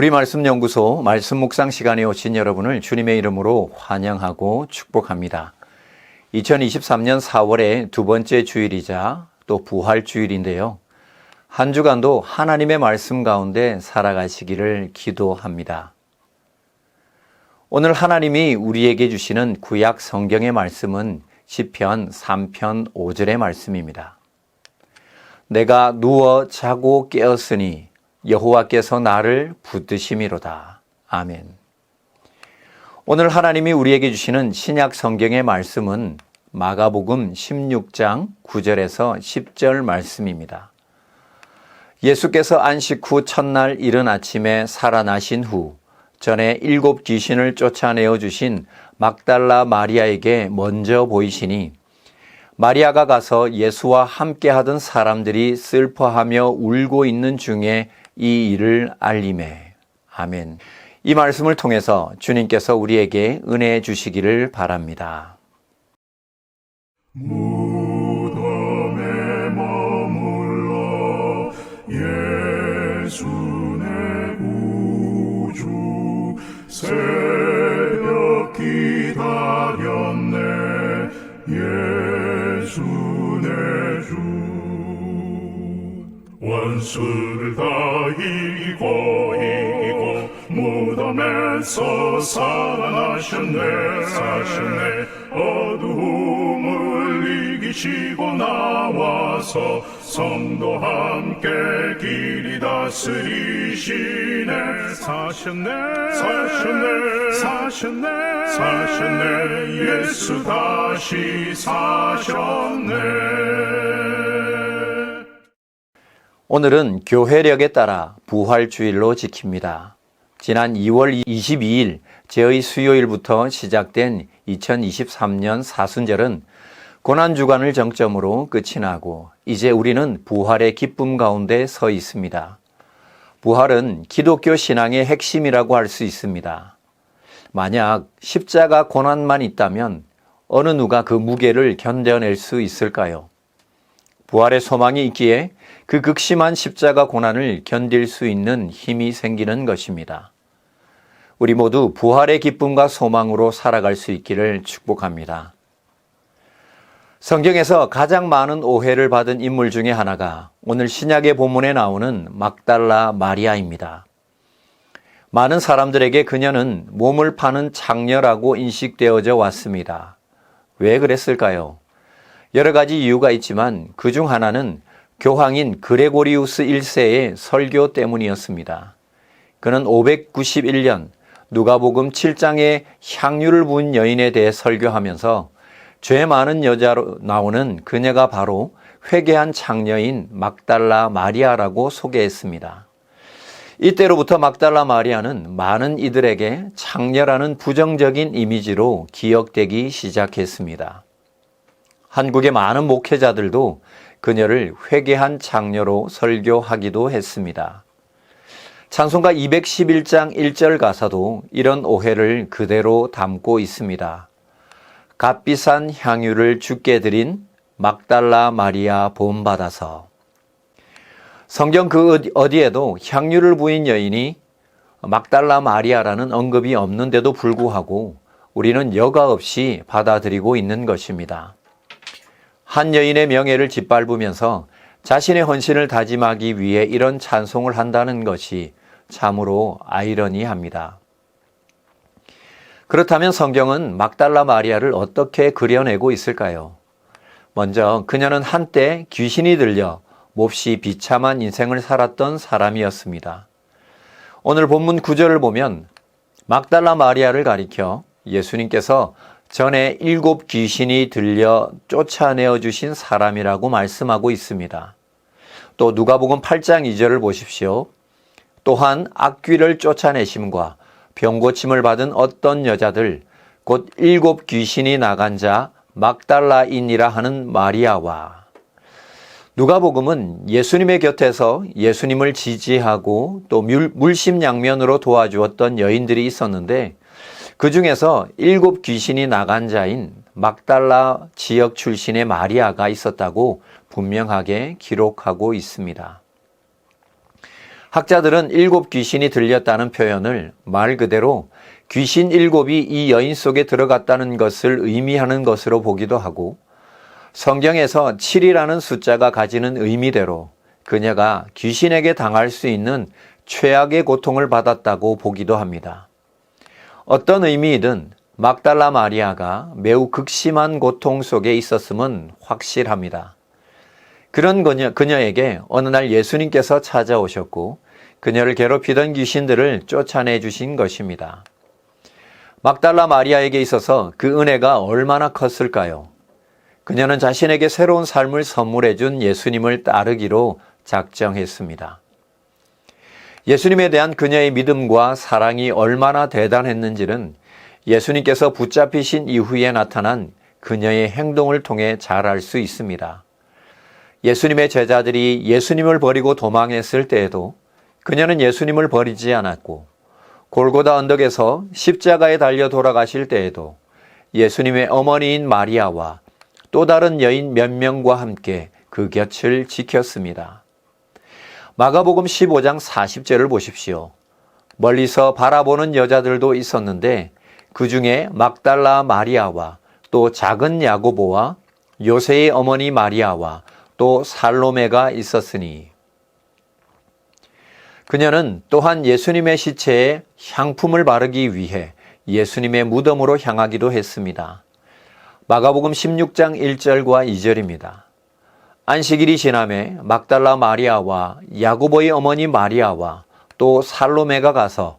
우리 말씀 연구소 말씀 묵상 시간에 오신 여러분을 주님의 이름으로 환영하고 축복합니다. 2023년 4월의 두 번째 주일이자 또 부활 주일인데요. 한 주간도 하나님의 말씀 가운데 살아가시기를 기도합니다. 오늘 하나님이 우리에게 주시는 구약 성경의 말씀은 시편 3편 5절의 말씀입니다. 내가 누워 자고 깨었으니 여호와께서 나를 붙드심이로다. 아멘. 오늘 하나님이 우리에게 주시는 신약 성경의 말씀은 마가복음 16장 9절에서 10절 말씀입니다. 예수께서 안식 후 첫날 이른 아침에 살아나신 후 전에 일곱 귀신을 쫓아내어 주신 막달라 마리아에게 먼저 보이시니 마리아가 가서 예수와 함께 하던 사람들이 슬퍼하며 울고 있는 중에 이 일을 알림해. 아멘. 이 말씀을 통해서 주님께서 우리에게 은혜 주시기를 바랍니다. 무덤에 머물러 예수 내 구주 새벽 기다렸네 예수 내 주 원수 무덤에서 살아나셨네. 사셨네. 어두움을 이기시고 나와서 성도 함께 길이 다스리시네. 사셨네. 사셨네. 사셨네. 사셨네. 예수 다시 사셨네. 오늘은 교회력에 따라 부활주일로 지킵니다. 지난 2월 22일 제의 수요일부터 시작된 2023년 사순절은 고난주간을 정점으로 끝이 나고 이제 우리는 부활의 기쁨 가운데 서 있습니다. 부활은 기독교 신앙의 핵심이라고 할 수 있습니다. 만약 십자가 고난만 있다면 어느 누가 그 무게를 견뎌낼 수 있을까요? 부활의 소망이 있기에 그 극심한 십자가 고난을 견딜 수 있는 힘이 생기는 것입니다. 우리 모두 부활의 기쁨과 소망으로 살아갈 수 있기를 축복합니다. 성경에서 가장 많은 오해를 받은 인물 중에 하나가 오늘 신약의 본문에 나오는 막달라 마리아입니다. 많은 사람들에게 그녀는 몸을 파는 장녀라고 인식되어져 왔습니다. 왜 그랬을까요? 여러 가지 이유가 있지만 그 중 하나는 교황인 그레고리우스 1세의 설교 때문이었습니다. 그는 591년 누가복음 7장에 향유를 부은 여인에 대해 설교하면서 죄 많은 여자로 나오는 그녀가 바로 회개한 장녀인 막달라 마리아라고 소개했습니다. 이때로부터 막달라 마리아는 많은 이들에게 장녀라는 부정적인 이미지로 기억되기 시작했습니다. 한국의 많은 목회자들도 그녀를 회개한 장녀로 설교하기도 했습니다. 찬송가 211장 1절 가사도 이런 오해를 그대로 담고 있습니다. 값비싼 향유를 주께 드린 막달라 마리아 본받아서 성경 그 어디에도 향유를 부인 여인이 막달라 마리아라는 언급이 없는데도 불구하고 우리는 여과 없이 받아들이고 있는 것입니다. 한 여인의 명예를 짓밟으면서 자신의 헌신을 다짐하기 위해 이런 찬송을 한다는 것이 참으로 아이러니합니다. 그렇다면 성경은 막달라 마리아를 어떻게 그려내고 있을까요? 먼저 그녀는 한때 귀신이 들려 몹시 비참한 인생을 살았던 사람이었습니다. 오늘 본문 구절을 보면 막달라 마리아를 가리켜 예수님께서 전에 일곱 귀신이 들려 쫓아내어 주신 사람이라고 말씀하고 있습니다. 또 누가복음 8장 2절을 보십시오. 또한 악귀를 쫓아내심과 병고침을 받은 어떤 여자들 곧 일곱 귀신이 나간 자 막달라인이라 하는 마리아와 누가복음은 예수님의 곁에서 예수님을 지지하고 또 물심양면으로 도와주었던 여인들이 있었는데 그 중에서 일곱 귀신이 나간 자인 막달라 지역 출신의 마리아가 있었다고 분명하게 기록하고 있습니다. 학자들은 일곱 귀신이 들렸다는 표현을 말 그대로 귀신 일곱이 이 여인 속에 들어갔다는 것을 의미하는 것으로 보기도 하고 성경에서 7이라는 숫자가 가지는 의미대로 그녀가 귀신에게 당할 수 있는 최악의 고통을 받았다고 보기도 합니다. 어떤 의미이든 막달라 마리아가 매우 극심한 고통 속에 있었음은 확실합니다. 그런 그녀, 그녀에게 어느 날 예수님께서 찾아오셨고 그녀를 괴롭히던 귀신들을 쫓아내 주신 것입니다. 막달라 마리아에게 있어서 그 은혜가 얼마나 컸을까요? 그녀는 자신에게 새로운 삶을 선물해 준 예수님을 따르기로 작정했습니다. 예수님에 대한 그녀의 믿음과 사랑이 얼마나 대단했는지는 예수님께서 붙잡히신 이후에 나타난 그녀의 행동을 통해 잘 알 수 있습니다. 예수님의 제자들이 예수님을 버리고 도망했을 때에도 그녀는 예수님을 버리지 않았고 골고다 언덕에서 십자가에 달려 돌아가실 때에도 예수님의 어머니인 마리아와 또 다른 여인 몇 명과 함께 그 곁을 지켰습니다. 마가복음 15장 40절을 보십시오. 멀리서 바라보는 여자들도 있었는데 그 중에 막달라 마리아와 또 작은 야고보와 요새의 어머니 마리아와 또 살로메가 있었으니 그녀는 또한 예수님의 시체에 향품을 바르기 위해 예수님의 무덤으로 향하기도 했습니다. 마가복음 16장 1절과 2절입니다. 안식일이 지남에 막달라 마리아와 야고보의 어머니 마리아와 또 살로메가 가서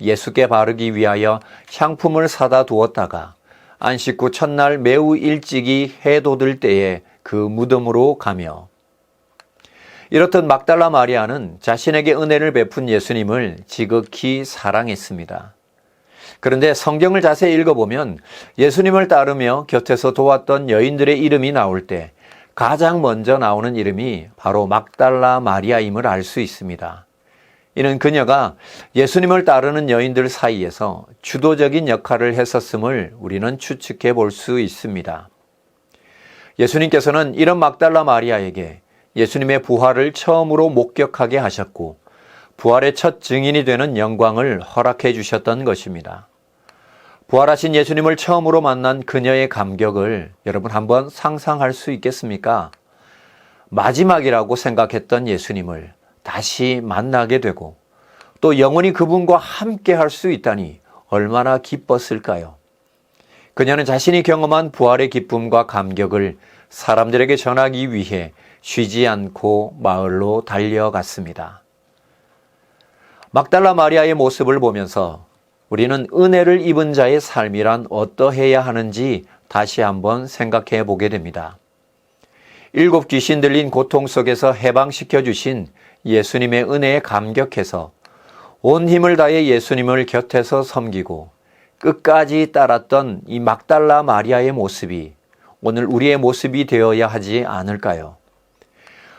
예수께 바르기 위하여 향품을 사다 두었다가 안식 후 첫날 매우 일찍이 해 돋을 때에 그 무덤으로 가며 이렇듯 막달라 마리아는 자신에게 은혜를 베푼 예수님을 지극히 사랑했습니다. 그런데 성경을 자세히 읽어보면 예수님을 따르며 곁에서 도왔던 여인들의 이름이 나올 때 가장 먼저 나오는 이름이 바로 막달라 마리아임을 알 수 있습니다. 이는 그녀가 예수님을 따르는 여인들 사이에서 주도적인 역할을 했었음을 우리는 추측해 볼 수 있습니다. 예수님께서는 이런 막달라 마리아에게 예수님의 부활을 처음으로 목격하게 하셨고 부활의 첫 증인이 되는 영광을 허락해 주셨던 것입니다. 부활하신 예수님을 처음으로 만난 그녀의 감격을 여러분 한번 상상할 수 있겠습니까? 마지막이라고 생각했던 예수님을 다시 만나게 되고 또 영원히 그분과 함께 할 수 있다니 얼마나 기뻤을까요? 그녀는 자신이 경험한 부활의 기쁨과 감격을 사람들에게 전하기 위해 쉬지 않고 마을로 달려갔습니다. 막달라 마리아의 모습을 보면서 우리는 은혜를 입은 자의 삶이란 어떠해야 하는지 다시 한번 생각해 보게 됩니다. 일곱 귀신 들린 고통 속에서 해방시켜 주신 예수님의 은혜에 감격해서 온 힘을 다해 예수님을 곁에서 섬기고 끝까지 따랐던 이 막달라 마리아의 모습이 오늘 우리의 모습이 되어야 하지 않을까요?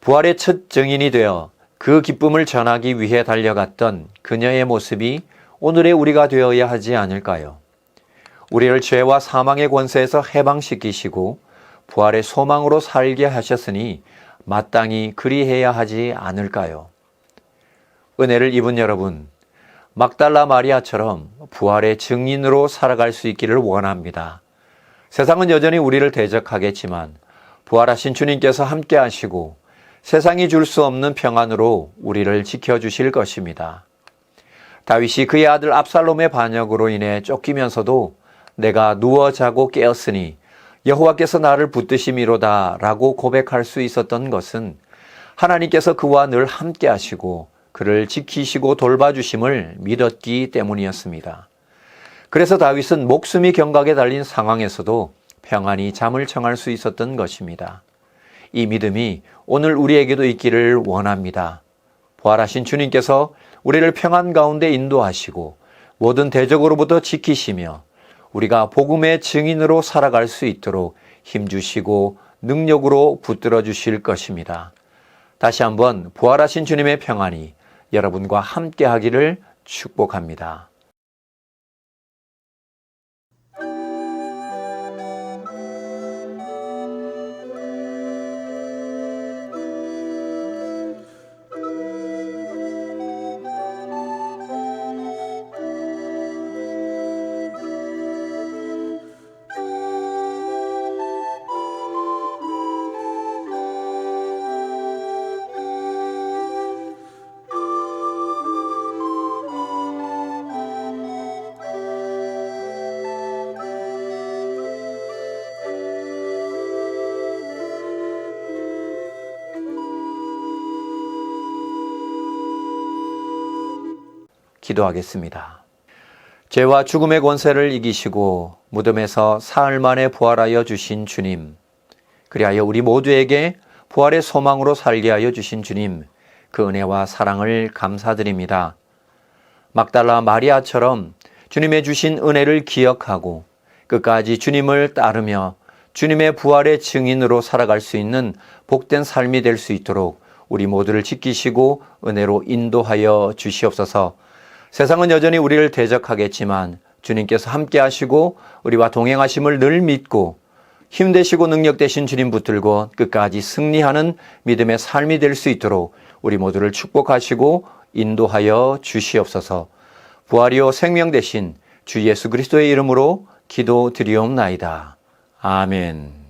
부활의 첫 증인이 되어 그 기쁨을 전하기 위해 달려갔던 그녀의 모습이 오늘의 우리가 되어야 하지 않을까요? 우리를 죄와 사망의 권세에서 해방시키시고 부활의 소망으로 살게 하셨으니 마땅히 그리해야 하지 않을까요? 은혜를 입은 여러분, 막달라 마리아처럼 부활의 증인으로 살아갈 수 있기를 원합니다. 세상은 여전히 우리를 대적하겠지만 부활하신 주님께서 함께 하시고 세상이 줄 수 없는 평안으로 우리를 지켜주실 것입니다. 다윗이 그의 아들 압살롬의 반역으로 인해 쫓기면서도 내가 누워 자고 깨었으니 여호와께서 나를 붙드심이로다라고 고백할 수 있었던 것은 하나님께서 그와 늘 함께 하시고 그를 지키시고 돌봐주심을 믿었기 때문이었습니다. 그래서 다윗은 목숨이 경각에 달린 상황에서도 평안히 잠을 청할 수 있었던 것입니다. 이 믿음이 오늘 우리에게도 있기를 원합니다. 부활하신 주님께서 우리를 평안 가운데 인도하시고 모든 대적으로부터 지키시며 우리가 복음의 증인으로 살아갈 수 있도록 힘주시고 능력으로 붙들어 주실 것입니다. 다시 한번 부활하신 주님의 평안이 여러분과 함께 하기를 축복합니다. 기도하겠습니다. 죄와 죽음의 권세를 이기시고 무덤에서 사흘 만에 부활하여 주신 주님, 그리하여 우리 모두에게 부활의 소망으로 살게 하여 주신 주님, 그 은혜와 사랑을 감사드립니다. 막달라 마리아처럼 주님의 주신 은혜를 기억하고 끝까지 주님을 따르며 주님의 부활의 증인으로 살아갈 수 있는 복된 삶이 될 수 있도록 우리 모두를 지키시고 은혜로 인도하여 주시옵소서. 세상은 여전히 우리를 대적하겠지만 주님께서 함께 하시고 우리와 동행하심을 늘 믿고 힘되시고 능력 되신 주님 붙들고 끝까지 승리하는 믿음의 삶이 될 수 있도록 우리 모두를 축복하시고 인도하여 주시옵소서. 부활이요 생명 되신 주 예수 그리스도의 이름으로 기도드리옵나이다. 아멘.